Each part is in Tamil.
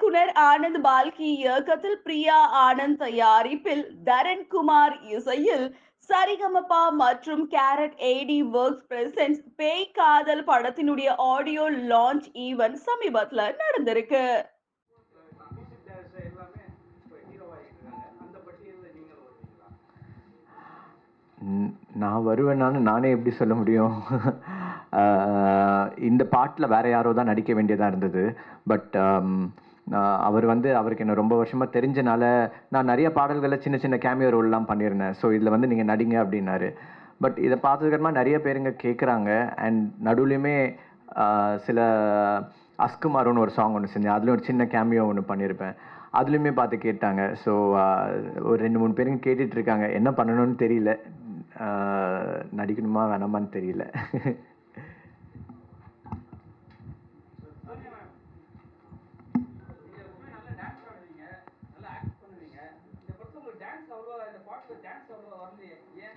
இயக்குனர் ஆனந்த் பால்கி இயக்கத்தில் பிரியா ஆனந்த் தயாரிப்பில் தரன் குமார் இசையில் சரிகமபா மற்றும் கேரட் ஏடி ஒர்க்ஸ் பிரசன்ஸ் பேய் காதல் படத்தினுடைய ஆடியோ லான்ச் ஈவென்ட் சமீபத்துல நடந்திருக்கு. நான் வருவேனான்னு நானே எப்படி சொல்ல முடியும்? இந்த பாட்டில் வேறு யாரோ தான் நடிக்க வேண்டியதாக இருந்தது. பட் um, அவர் வந்து அவருக்கு என்ன ரொம்ப வருஷமாக தெரிஞ்சனால நான் நிறைய பாடல்களை சின்ன சின்ன கேமியோ ரோல்லாம் பண்ணியிருந்தேன் ஸோ இதில் வந்து நீங்கள் நடிங்க அப்படின்னாரு. பட் இதை பார்த்ததுக்கப்புறமா நிறைய பேருங்க கேட்குறாங்க அண்ட் நடுவுலையுமே சில அஸ்குமாரோன்னு ஒரு சாங் ஒன்று செஞ்சேன். அதுலேயும் ஒரு சின்ன கேமியோ ஒன்று பண்ணியிருப்பேன் அதுலேயுமே பார்த்து கேட்டாங்க. ஸோ ஒரு ரெண்டு மூணு பேருங்க கேட்டுட்ருக்காங்க என்ன பண்ணணும்னு தெரியல. நடிக்கணுமா வேணாமான்னு தெரியல நீங்கள் எப்பவுமே நல்லா டான்ஸ் ஆடுவீங்க நல்லா ஆக்ட் பண்ணுவீங்க இந்த படத்தில் உங்களுக்கு டான்ஸ் அவ்வளோ இந்த பாட்டில் டான்ஸ் அவ்வளோ வரலையே ஏன்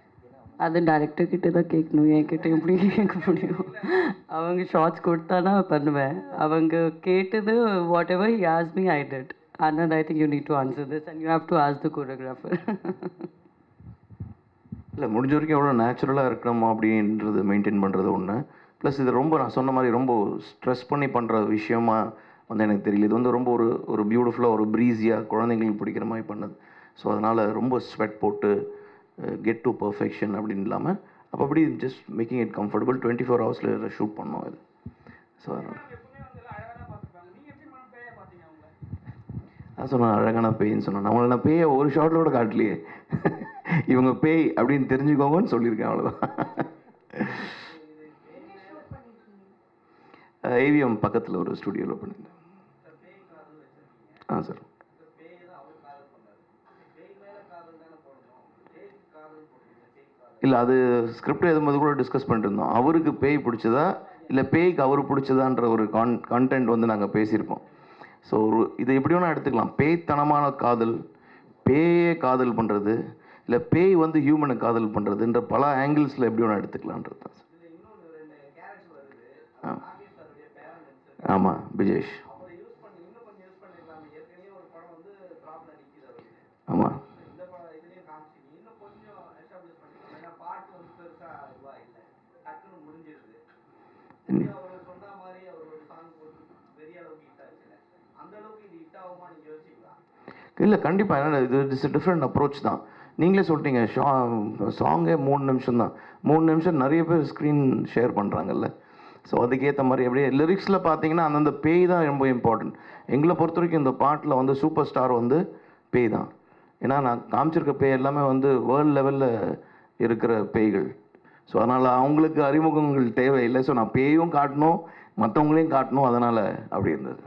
அது டேரக்டர் கிட்டே தான் கேட்கணும். என்கிட்ட எப்படி கேட்க முடியும்? அவங்க ஷார்ட்ஸ் கொடுத்தா நான் பண்ணுவேன். அவங்க கேட்டது whatever he ask me I did and I think you need to answer this and you have to ask the choreographer இல்லை முடிஞ்ச வரைக்கும் எவ்வளோ நேச்சுரலாக இருக்கணுமா அப்படின்றது மெயின்டைன் பண்ணுறது ஒன்று ப்ளஸ் இது ரொம்ப நான் சொன்ன மாதிரி ரொம்ப ஸ்ட்ரெஸ் பண்ணி பண்ணுற விஷயமா வந்து எனக்கு தெரியல. இது வந்து ரொம்ப ஒரு ஒரு பியூட்டிஃபுல்லாக ஒரு ப்ரீஸியாக குழந்தைங்களுக்கு பிடிக்கிற மாதிரி பண்ணது. ஸோ அதனால் ரொம்ப ஸ்வெட் போட்டு கெட் டு பர்ஃபெக்ஷன் அப்படின்னு இல்லாமல் அப்போ அப்படி just making it comfortable twenty four ஹவர்ஸில் ஷூட் பண்ணோம் இது. ஸோ நான் சொன்னேன் அழகான பேய்ன்னு சொன்னேன். நம்மளை நான் பேயை ஒரு ஷாட்டில் கூட காட்டலையே. இவங்க பேய் அப்படின்னு தெரிஞ்சுக்கோங்கன்னு சொல்லியிருக்கேன் அவ்வளோதான் ஏவிஎம் பக்கத்தில் ஒரு ஸ்டுடியோவில் பண்ணியிருந்தேன் ஆ சார் இல்லை அது ஸ்கிரிப்ட் எழுதும்போது கூட டிஸ்கஸ் பண்ணிட்டு இருந்தோம் அவருக்கு பேய் பிடிச்சதா? இல்லை பேய்க்கு அவர் பிடிச்சதான்ற ஒரு கான் கான்டென்ட் வந்து நாங்கள் பேசியிருப்போம். ஸோ ஒரு இதை எப்படி வேணால் எடுத்துக்கலாம். பேய்த்தனமான காதல் பேயே காதல் பண்ணுறது இல்லை பேய் வந்து ஹியூமனை காதல் பண்ணுறதுன்ற பல ஆங்கிள்ஸில் எப்படி வேணால் எடுத்துக்கலான்றது தான் சார் ஆமாம் பிஜேஷ் அவரை யூஸ் பண்ணி இன்னும் கொஞ்சம் யூஸ் பண்ணிருக்கலாமே ஏற்கனவே ஒரு படம் வந்து ட்ராப்ல நிற்கிது அவருக்கு ஆமாம் இந்த படம் இதுலேயும் காமிச்சிங்க இன்னும் கொஞ்சம் எஸ்டாப்ளிஷ் பண்ணிக்கலாம் ஏன்னா பாட்டு வந்து பெருசா இதுவா இல்லை டக்குன்னு முடிஞ்சிருது அவர் சொன்ன மாதிரி அவர் ஒரு சாங் போட்டு பெரிய அளவுக்கு ஹிட் ஆச்சுல அந்த அளவுக்கு இது ஹிட் ஆகுமா நீங்க யோசிக்கலாம் இல்லை கண்டிப்பாக என்ன இது இட்ஸ் டிஃப்ரெண்ட் அப்ரோச் தான். நீங்களே சொல்லிட்டீங்க ஷா சாங்கே மூணு நிமிஷம் தான். மூணு நிமிஷம் நிறைய பேர் ஸ்க்ரீன் ஷேர் பண்ணுறாங்கல்ல ஸோ அதுக்கேற்ற மாதிரி அப்படியே லிரிக்ஸில் பார்த்தீங்கன்னா அந்தந்த பேய் தான் ரொம்ப இம்பார்ட்டன்ட் எங்களை பொறுத்த வரைக்கும் இந்த பாட்டில் வந்து சூப்பர் ஸ்டார் வந்து பேய் தான். ஏன்னா நான் காமிச்சிருக்க பேய் எல்லாமே வந்து வேர்ல்டு லெவலில் இருக்கிற பேய்கள். ஸோ அதனால் அவங்களுக்கு அறிமுகங்கள் தேவையில்லை. ஸோ நான் பேயும் காட்டணும் மற்றவங்களையும் காட்டணும் அதனால் அப்படி இருந்தது.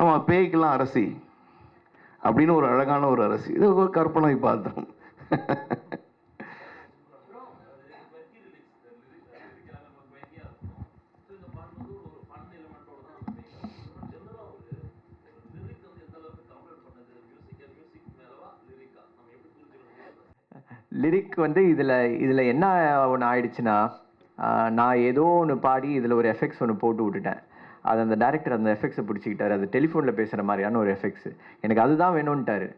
ஆமாம் பேய்க்கெல்லாம் அரசி. அப்படின்னு ஒரு அழகான ஒரு அரசி. இது ஒரு கற்பனை பாத்திரம். லிரிக் வந்து இதில் இதில் என்ன ஒன்று ஆயிடுச்சுன்னா நான் ஏதோ ஒன்று பாடி இதில் ஒரு எஃபெக்ட்ஸ் ஒன்று போட்டு விட்டுட்டேன். அது அந்த டேரக்டர் அந்த எஃபெக்ட்ஸை பிடிச்சிக்கிட்டாரு. அது டெலிஃபோனில் பேசுகிற மாதிரியான ஒரு எஃபெக்ட்ஸ் எனக்கு அதுதான் வேணும்ன்ட்டாரு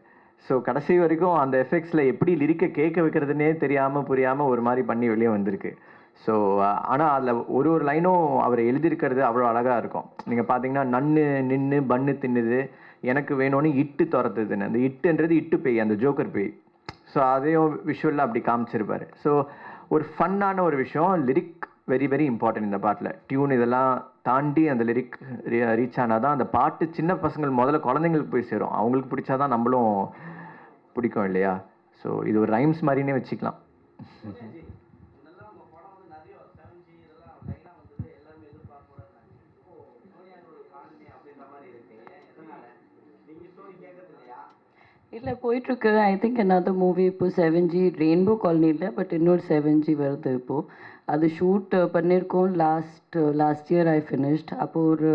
ஸோ கடைசி வரைக்கும் அந்த எஃபெக்ட்ஸில் எப்படி லிரிக்கை கேட்க வைக்கிறதுனே தெரியாமல் புரியாமல் ஒரு மாதிரி பண்ணி வெளியே வந்திருக்கு. ஸோ ஆனால் அதில் ஒரு ஒரு லைனும் அவர் எழுதியிருக்கிறது அவ்வளோ அழகாக இருக்கும். நீங்கள் பார்த்தீங்கன்னா நன்னு நின்று பன்னு தின்னுது எனக்கு வேணும்னு இட்டு துரத்துதுன்னு. அந்த இட்டுன்றது இட்டு பேய் அந்த ஜோக்கர் பேய். ஸோ அதையும் விஷுவலில் அப்படி காமிச்சிருப்பார். ஸோ ஒரு ஃபன்னான ஒரு விஷயம் லிரிக் வெரி வெரி இம்பார்ட்டன்ட் இந்த பாட்டில். டியூன் இதெல்லாம் தாண்டி அந்த லிரிக் ரீச் ஆனால் தான் அந்த பாட்டு சின்ன பசங்கள் முதல்ல குழந்தைங்களுக்கு போய் சேரும். அவங்களுக்கு பிடிச்சா தான் நம்மளும் பிடிக்கும் இல்லையா? ஸோ இது ஒரு ரைம்ஸ் மாதிரினே வச்சுக்கலாம். இல்லை போயிட்டுருக்கு ஐ திங்க் அனாத மூவி இப்போ செவன் ஜி ரெயின்போ காலனி இல்லை பட் இன்னொரு செவன் ஜி வருது இப்போது அது ஷூட் பண்ணியிருக்கோம் last last year I finished அப்போ ஒரு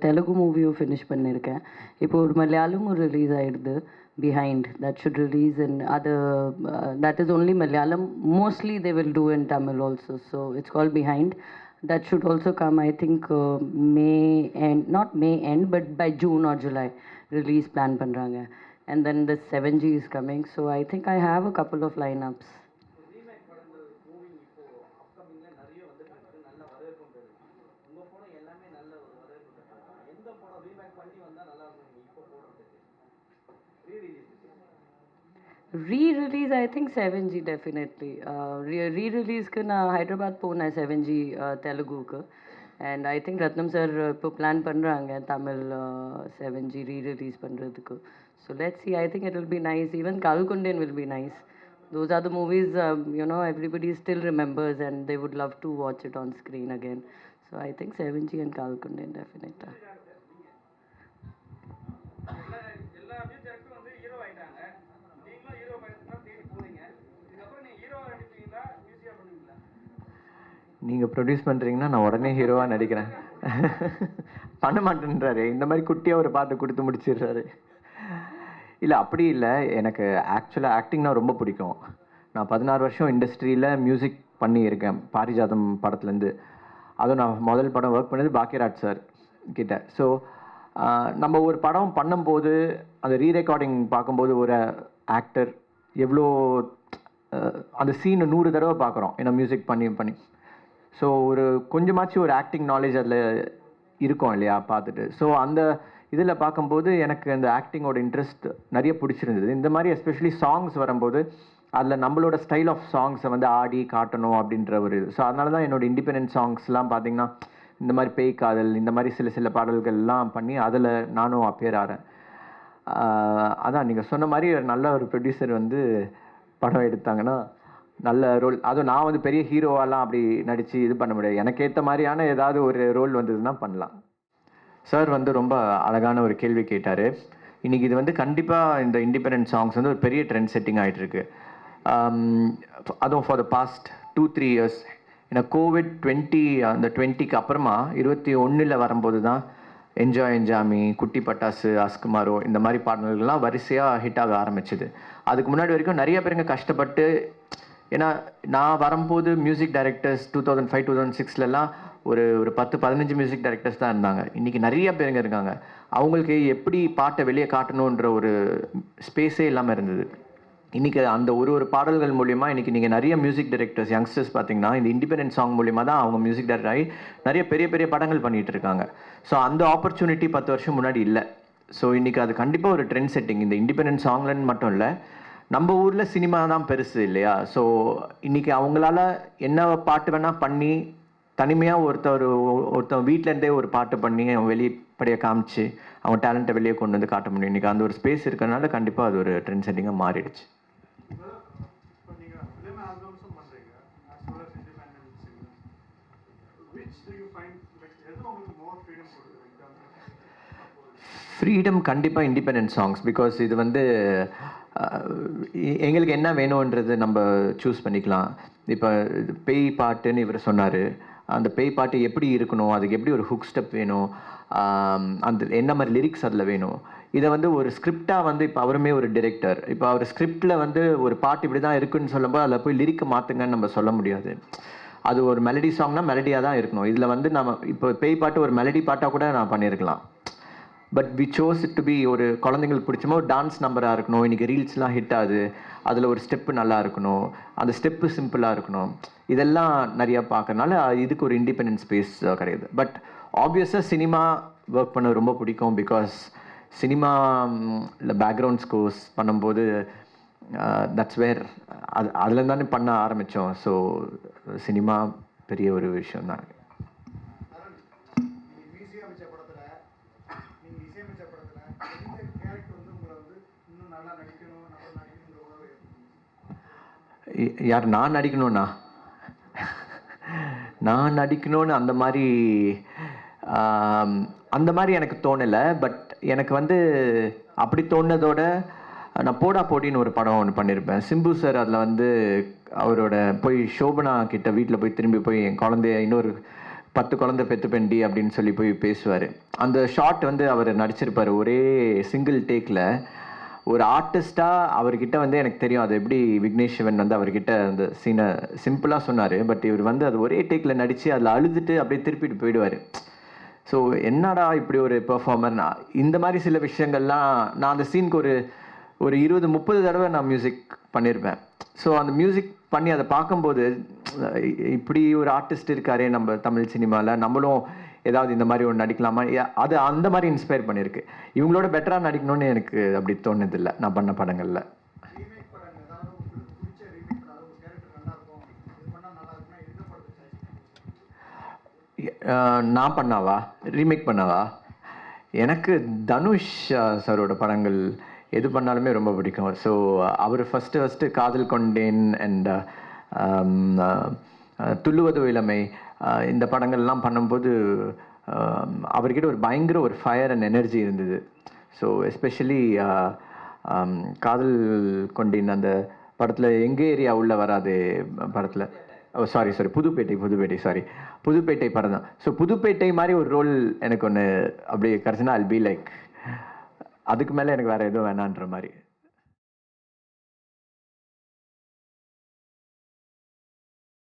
தெலுங்கு மூவியும் ஃபினிஷ் பண்ணியிருக்கேன் இப்போ ஒரு மலையாளமும் ரிலீஸ் ஆகிடுது behind that shoot release in other that is is Malayalam. Mostly they will do in Tamil also so it's call behind that shoot also come I think May end not May end but by June by July release plan பண்ணுறாங்க and then the 7G is coming. So I think I have a couple of lineups. Re-release, I think 7G definitely. Uh, re-release -re Hyderabad Pona 7G uh, Telugu. Ka. And I think Rathnam sir இப்போ பிளான் பண்ணுறாங்க தமிழ் செவன் ஜி ரீ-ரிலீஸ் பண்ணுறதுக்கு so let see I think it will be nice even கல்குண்டேன் will be nice those are the movies you know everybody still remembers and they would love to watch it on screen again so I think seven G and கல்குண்டேன் டெஃபினட்டாக நீங்கள் ப்ரொடியூஸ் பண்ணுறீங்கன்னா நான் உடனே ஹீரோவாக நடிக்கிறேன். பண்ண மாட்டேன்றாரு. இந்த மாதிரி குட்டியாக ஒரு பாட்டு கொடுத்து முடிச்சிடுறாரு. இல்லை அப்படி இல்லை. எனக்கு ஆக்சுவலாக ஆக்டிங்னா ரொம்ப பிடிக்கும். நான் பதினாறு வருஷம் இண்டஸ்ட்ரியில் மியூசிக் பண்ணியிருக்கேன். பாரிஜாதம் படத்துலேருந்து. அதுவும் நான் முதல் படம் ஒர்க் பண்ணது பாக்கியராஜ் சார் கிட்ட. ஸோ நம்ம ஒரு படம் பண்ணும்போது அந்த ரீ ரெக்கார்டிங் பார்க்கும்போது ஒரு ஆக்டர் எவ்வளோ அந்த சீனை நூறு தடவை பார்க்குறோம். ஏன்னா மியூசிக் பண்ணி பண்ணி. ஸோ ஒரு கொஞ்சமாச்சும் ஒரு ஆக்டிங் நாலேஜ் அதில் இருக்கும் இல்லையா பார்த்துட்டு. ஸோ அந்த இதில் பார்க்கும்போது எனக்கு அந்த ஆக்டிங்கோட இன்ட்ரெஸ்ட் நிறைய பிடிச்சிருந்தது. இந்த மாதிரி எஸ்பெஷலி சாங்ஸ் வரும்போது அதில் நம்மளோட ஸ்டைல் ஆஃப் சாங்ஸை வந்து ஆடி காட்டணும் அப்படின்ற ஒரு இது. ஸோ அதனால தான் என்னோட இண்டிபெண்டன்ட் சாங்ஸ்லாம் பார்த்தீங்கன்னா இந்த மாதிரி பேய் காதல் இந்த மாதிரி சில சில பாடல்கள்லாம் பண்ணி அதில் நானும் அப்பேர் ஆகிறேன் அதான் நீங்கள் சொன்ன மாதிரி ஒரு நல்ல ஒரு ப்ரொடியூசர் வந்து படம் எடுத்தாங்கன்னா நல்ல ரோல் அதுவும் நான் வந்து பெரிய ஹீரோவாலாம் அப்படி நடித்து இது பண்ண முடியாது. எனக்கு ஏற்ற மாதிரியான ஏதாவது ஒரு ரோல் வந்ததுன்னா பண்ணலாம். சார் வந்து ரொம்ப அழகான ஒரு கேள்வி கேட்டார். இன்றைக்கி இது வந்து கண்டிப்பாக இந்த இண்டிபெண்டன்ட் சாங்ஸ் வந்து ஒரு பெரிய ட்ரெண்ட் செட்டிங் ஆகிட்டுருக்கு அதுவும் for the past two three years ஏன்னா கோவிட் டுவெண்ட்டி அந்த டுவெண்ட்டிக்கு அப்புறமா இருபத்தி ஒன்றில் வரும்போது தான் என்ஜாய் என்ஜாமி குட்டி பட்டாசு அஸ்குமாரோ இந்த மாதிரி பாடல்கள்லாம் வரிசையாக ஹிட் ஆக ஆரம்பிச்சிது. அதுக்கு முன்னாடி வரைக்கும் நிறைய பேருங்க கஷ்டப்பட்டு ஏன்னா நான் வரும்போது music directors two thousand five two thousand சிக்ஸ்லலாம் ஒரு ஒரு பத்து பதினஞ்சு மியூசிக் டைரக்டர்ஸ் தான் இருந்தாங்க. இன்றைக்கி நிறைய பேருங்க இருக்காங்க. அவங்களுக்கு எப்படி பாட்டை வெளியே காட்டணுன்ற ஒரு ஸ்பேஸே இல்லாமல் இருந்தது. இன்றைக்கி அந்த ஒரு ஒரு பாடல்கள் மூலிமா இன்றைக்கி நீங்கள் நிறைய மியூசிக் டைரக்டர்ஸ் யங்ஸ்டர்ஸ் பார்த்தீங்கன்னா இந்த இண்டிபெண்டன்ட் சாங் மூலிமா தான் அவங்க மியூசிக் டைரக்டர் ஆகி நிறைய பெரிய பெரிய படங்கள் பண்ணிகிட்டு இருக்காங்க. ஸோ அந்த ஆப்பர்ச்சுனிட்டி பத்து வருஷம் முன்னாடி இல்லை. ஸோ இன்றைக்கி அது கண்டிப்பாக ஒரு ட்ரெண்ட் செட்டிங் இந்த இண்டிபெண்டன்ட் சாங்லன்னு மட்டும் இல்லை. நம்ம ஊரில் சினிமா தான் பெருசு இல்லையா? ஸோ இன்றைக்கி அவங்களால என்ன பாட்டு வேணால் பண்ணி தனிமையாக ஒருத்தர் ஒருத்தன் வீட்டிலேருந்தே ஒரு பாட்டு பண்ணி அவன் வெளிப்படையை காமிச்சு அவன் டேலண்ட்டை வெளியே கொண்டு வந்து காட்ட முடியும். இன்றைக்கி அந்த ஒரு ஸ்பேஸ் இருக்கிறனால கண்டிப்பாக அது ஒரு ட்ரெண்ட் செட்டிங்காக மாறிடுச்சு. ஃப்ரீடம் கண்டிப்பாக இண்டிபெண்டன்ட் சாங்ஸ் பிகாஸ் இது வந்து எங்களுக்கு என்ன வேணுன்றது நம்ம சூஸ் பண்ணிக்கலாம். இப்போ பேய் பாட்டுன்னு இவர் சொன்னார். அந்த பேய் பாட்டு எப்படி இருக்கணும்? அதுக்கு எப்படி ஒரு ஹுக் ஸ்டெப் வேணும்? அந்த என்ன மாதிரி லிரிக்ஸ் அதில் வேணும்? இதை வந்து ஒரு ஸ்கிரிப்டாக வந்து இப்போ அவருமே ஒரு டிரெக்டர் இப்போ அவர் ஸ்கிரிப்டில் வந்து ஒரு பாட்டு இப்படி தான் இருக்குன்னு சொல்லும்போது அதில் போய் லிரிக்கை மாற்றுங்கன்னு நம்ம சொல்ல முடியாது. அது ஒரு மெலடி சாங்னா மெலடியாக தான் இருக்கணும். இதில் வந்து நம்ம இப்போ பேய் பாட்டு ஒரு மெலடி பாட்டாக கூட நான் பண்ணியிருக்கலாம் but we chose it to be ஒரு குழந்தைங்களுக்கு பிடிச்சமா ஒரு டான்ஸ் நம்பராக இருக்கணும். இன்றைக்கி ரீல்ஸ்லாம் ஹிட் ஆகுது. அதில் ஒரு ஸ்டெப்பு நல்லா இருக்கணும். அந்த ஸ்டெப்பு சிம்பிளாக இருக்கணும். இதெல்லாம் நிறையா பார்க்கறனால இதுக்கு ஒரு இண்டிபெண்டன்ட் ஸ்பேஸ் கிடையாது. பட் ஆப்வியஸாக சினிமா ஒர்க் பண்ண ரொம்ப பிடிக்கும் பிகாஸ் சினிமா இல்லை பேக்ரவுண்ட் ஸ்கோர்ஸ் பண்ணும்போது தட்ஸ் வேர் அது அதில் தானே பண்ண ஆரம்பித்தோம் ஸோ சினிமா பெரிய ஒரு விஷயம் தான் அருண் நீங்கள் இசையமைச்ச படத்தில் நீங்கள் இசையமைச்ச படத்தில் எந்த கேரக்டர் வந்து உங்களை வந்து இன்னும் நல்லா நடிக்கணும் நல்லா நடிக்கணுங்கிற உணர்வு ஏற்படுத்தும் ய- யார் நான் நடிக்கணும்னா? நான் நடிக்கணும்னு அந்த மாதிரி அந்த மாதிரி எனக்கு தோணலை. பட் எனக்கு வந்து அப்படி தோணுனதோட நான் போடா போட்டின்னு ஒரு படம் ஒன்று பண்ணியிருப்பேன் சிம்பு சார் அதில் வந்து அவரோட போய் சோபனா கிட்ட வீட்டில் போய் திரும்பி போய் என் குழந்தைய இன்னொரு பத்து குழந்தை பெத்து பெண்டி அப்படின்னு சொல்லி போய் பேசுவார். அந்த ஷாட் வந்து அவர் நடிச்சிருப்பார் ஒரே சிங்கிள் டேக்கில் ஒரு ஆர்டிஸ்டாக அவர்கிட்ட வந்து எனக்கு தெரியும். அது எப்படி விக்னேஷ் சிவன் வந்து அவர்கிட்ட அந்த சீனை சிம்பிளாக சொன்னார். பட் இவர் வந்து அது ஒரே டேக்கில் நடித்து அதில் அழுதுட்டு அப்படியே திருப்பிட்டு போயிடுவார். ஸோ என்னடா இப்படி ஒரு பெர்ஃபார்மர் நான் இந்த மாதிரி சில விஷயங்கள்லாம் நான் அந்த சீனுக்கு ஒரு ஒரு இருபது முப்பது தடவை நான் மியூசிக் பண்ணியிருப்பேன் ஸோ அந்த மியூசிக் பண்ணி அதை பார்க்கும்போது இப்படி ஒரு ஆர்டிஸ்ட் இருக்காரே நம்ம தமிழ் சினிமாவில் நம்மளும் ஏதாவது இந்த மாதிரி ஒன்று நடிக்கலாமா? அது அந்த மாதிரி இன்ஸ்பயர் பண்ணியிருக்கு. இவங்களோட பெட்டராக நடிக்கணும்னு எனக்கு அப்படி தோணுதில்லை நான் பண்ண படங்களில். நான் பண்ணாவா? ரீமேக் பண்ணாவா? எனக்கு தனுஷ் சாரோட படங்கள் எது பண்ணாலுமே ரொம்ப பிடிக்கும். ஸோ அவர் first first Kadhal Kondein and துள்ளுவது இளமை இந்த படங்கள்லாம் பண்ணும்போது அவர்கிட்ட ஒரு பயங்கர ஒரு ஃபயர் அண்ட் எனர்ஜி இருந்தது. ஸோ எஸ்பெஷலி காதல் கொண்டின் அந்த படத்தில் எங்கள் ஏரியா உள்ள வராது படத்தில்? ஓ sorry sorry Pudhupettai Pudhupettai sorry Pudhupettai படம் தான். ஸோ புதுப்பேட்டை மாதிரி ஒரு ரோல் எனக்கு ஒன்று அப்படி கிடச்சுன்னா அல் பி லைக் அதுக்கு மேலே எனக்கு வேறு எதுவும் வேணான்ற மாதிரி.